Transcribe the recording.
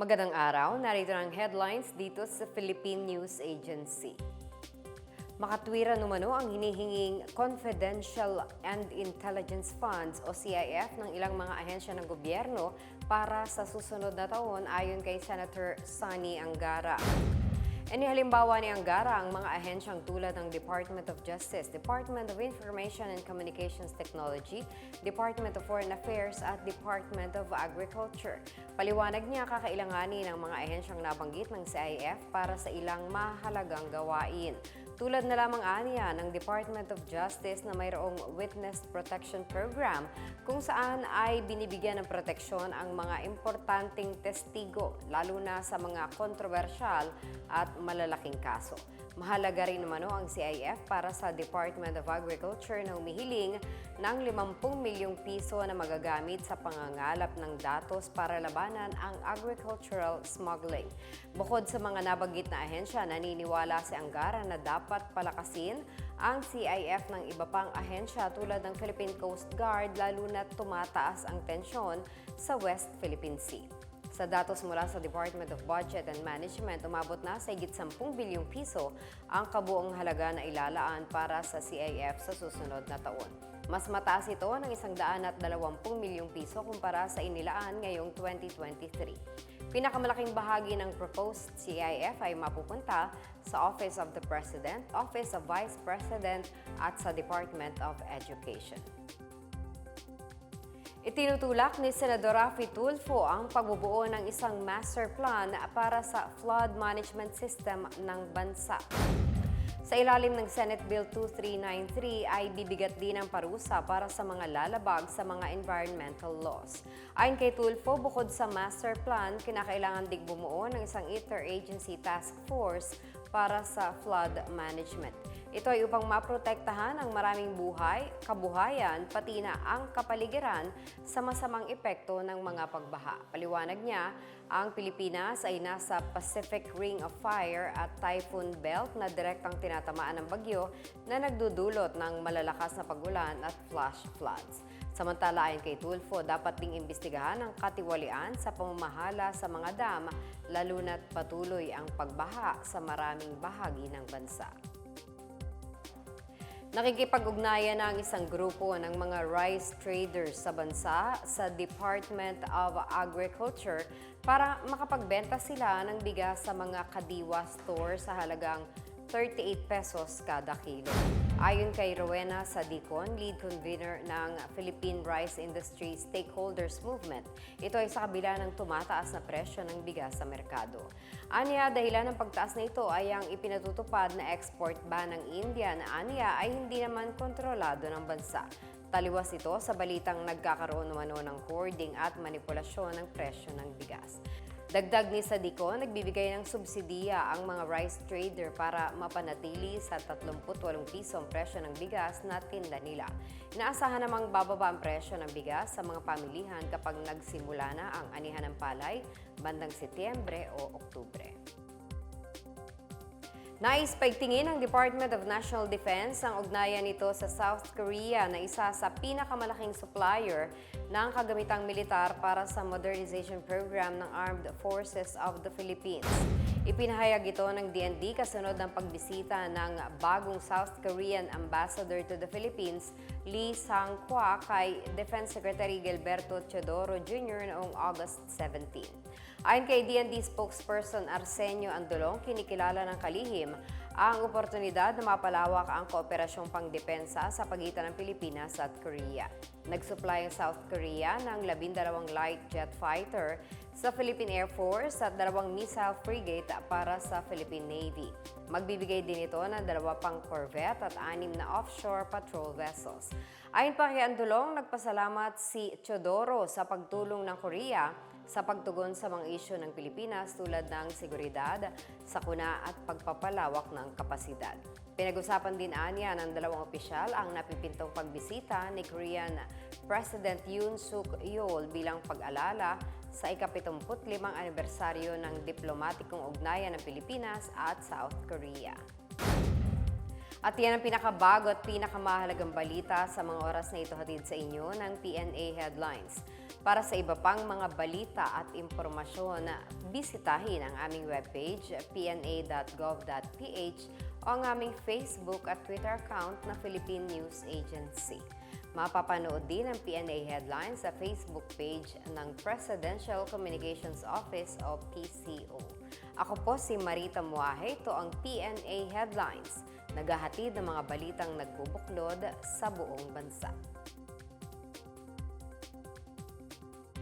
Magandang araw, narito ang headlines dito sa Philippine News Agency. Makatwira numano ang hinihinging Confidential and Intelligence Funds o CIF ng ilang mga ahensya ng gobyerno para sa susunod na taon ayon kay Senator Sonny Angara. Inihalimbawa ni Angara ang mga ahensyang tulad ng Department of Justice, Department of Information and Communications Technology, Department of Foreign Affairs at Department of Agriculture. Paliwanag niya kakailanganin ng mga ahensyang nabanggit ng CIF para sa ilang mahalagang gawain. Tulad na lamang aniya ng Department of Justice na mayroong Witness Protection Program kung saan ay binibigyan ng proteksyon ang mga importanteng testigo lalo na sa mga kontrobersyal at malalaking kaso. Mahalaga rin naman ang CIF para sa Department of Agriculture na humihiling ng 50 milyong piso na magagamit sa pangangalap ng datos para labanan ang agricultural smuggling. Bukod sa mga nabanggit na ahensya, naniniwala si Angara na dapat palakasin ang CIF ng iba pang ahensya tulad ng Philippine Coast Guard lalo na tumataas ang tensyon sa West Philippine Sea. Sa datos mula sa Department of Budget and Management, umabot na sa higit 10 bilyong piso ang kabuong halaga na ilalaan para sa CIF sa susunod na taon. Mas mataas ito ng 120 milyong piso kumpara sa inilaan ngayong 2023. Pinakamalaking bahagi ng proposed CIF ay mapupunta sa Office of the President, Office of Vice President at sa Department of Education. Itinutulak ni Senador Rafi Tulfo ang pagbubuo ng isang master plan para sa flood management system ng bansa. Sa ilalim ng Senate Bill 2393 ay bibigat din ang parusa para sa mga lalabag sa mga environmental laws. Ayon kay Tulfo, bukod sa master plan, kinakailangan dig bumuo ng isang interagency task force para sa flood management. Ito ay upang maprotektahan ang maraming buhay, kabuhayan, pati na ang kapaligiran sa masamang epekto ng mga pagbaha. Paliwanag niya, ang Pilipinas ay nasa Pacific Ring of Fire at Typhoon Belt na direktang tinatamaan ng bagyo na nagdudulot ng malalakas na pagulan at flash floods. Samantala ayon kay Tulfo, dapat ding imbestigahan ang katiwalian sa pamamahala sa mga dam, lalo na't patuloy ang pagbaha sa maraming bahagi ng bansa. Nakikipag-ugnayan na ang isang grupo ng mga rice traders sa bansa sa Department of Agriculture para makapagbenta sila ng bigas sa mga kadiwa store sa halagang 38 pesos kada kilo. Ayon kay Rowena Sadicon, lead convener ng Philippine Rice Industry Stakeholders Movement, ito ay sa kabila ng tumataas na presyo ng bigas sa merkado. Aniya, dahilan ng pagtaas na ito ay ang ipinatutupad na export ban ng India na aniya ay hindi naman kontrolado ng bansa. Taliwas ito sa balitang nagkakaroon umano ng hoarding at manipulasyon ng presyo ng bigas. Dagdag ni Sadico, nagbibigay ng subsidiya ang mga rice trader para mapanatili sa 38 piso ang presyo ng bigas na tinda nila. Inaasahan namang bababa ang presyo ng bigas sa mga pamilihan kapag nagsimula na ang anihan ng palay bandang Setyembre o Oktubre. Nais paigtingin ng Department of National Defense ang ugnayan nito sa South Korea na isa sa pinakamalaking supplier ng kagamitang militar para sa modernization program ng Armed Forces of the Philippines. Ipinahayag ito ng DND kasunod ng pagbisita ng bagong South Korean Ambassador to the Philippines, Lee Sang-kwa, kay Defense Secretary Gilberto Teodoro Jr. noong August 17. Ayon kay DND spokesperson Arsenio Andolong, kinikilala ng kalihim ang oportunidad na mapalawak ang kooperasyong pangdepensa sa pagitan ng Pilipinas at Korea. Nagsupply ang South Korea ng labindalawang light jet fighter sa Philippine Air Force at dalawang missile frigate para sa Philippine Navy. Magbibigay din ito ng dalawa pang corvette at anim na offshore patrol vessels. Ayon pa kay Andolong, nagpasalamat si Teodoro sa pagtulong ng Korea sa pagtugon sa mga isyu ng Pilipinas tulad ng seguridad, sakuna at pagpapalawak ng kapasidad. Pinag-usapan din anya ng dalawang opisyal ang napipintong pagbisita ni Korean President Yoon Suk Yeol bilang pag-alala sa ika-75 anibersaryo ng diplomatikong ugnayan ng Pilipinas at South Korea. At yan ang pinakabago at pinakamahalagang balita sa mga oras na ito hatid sa inyo ng PNA Headlines. Para sa iba pang mga balita at impormasyon, bisitahin ang aming webpage pna.gov.ph o ang aming Facebook at Twitter account na Philippine News Agency. Mapapanood din ang PNA headlines sa Facebook page ng Presidential Communications Office o PCO. Ako po si Marita Muahe, ito ang PNA Headlines, naghahatid ng mga balitang nagbubuklod sa buong bansa.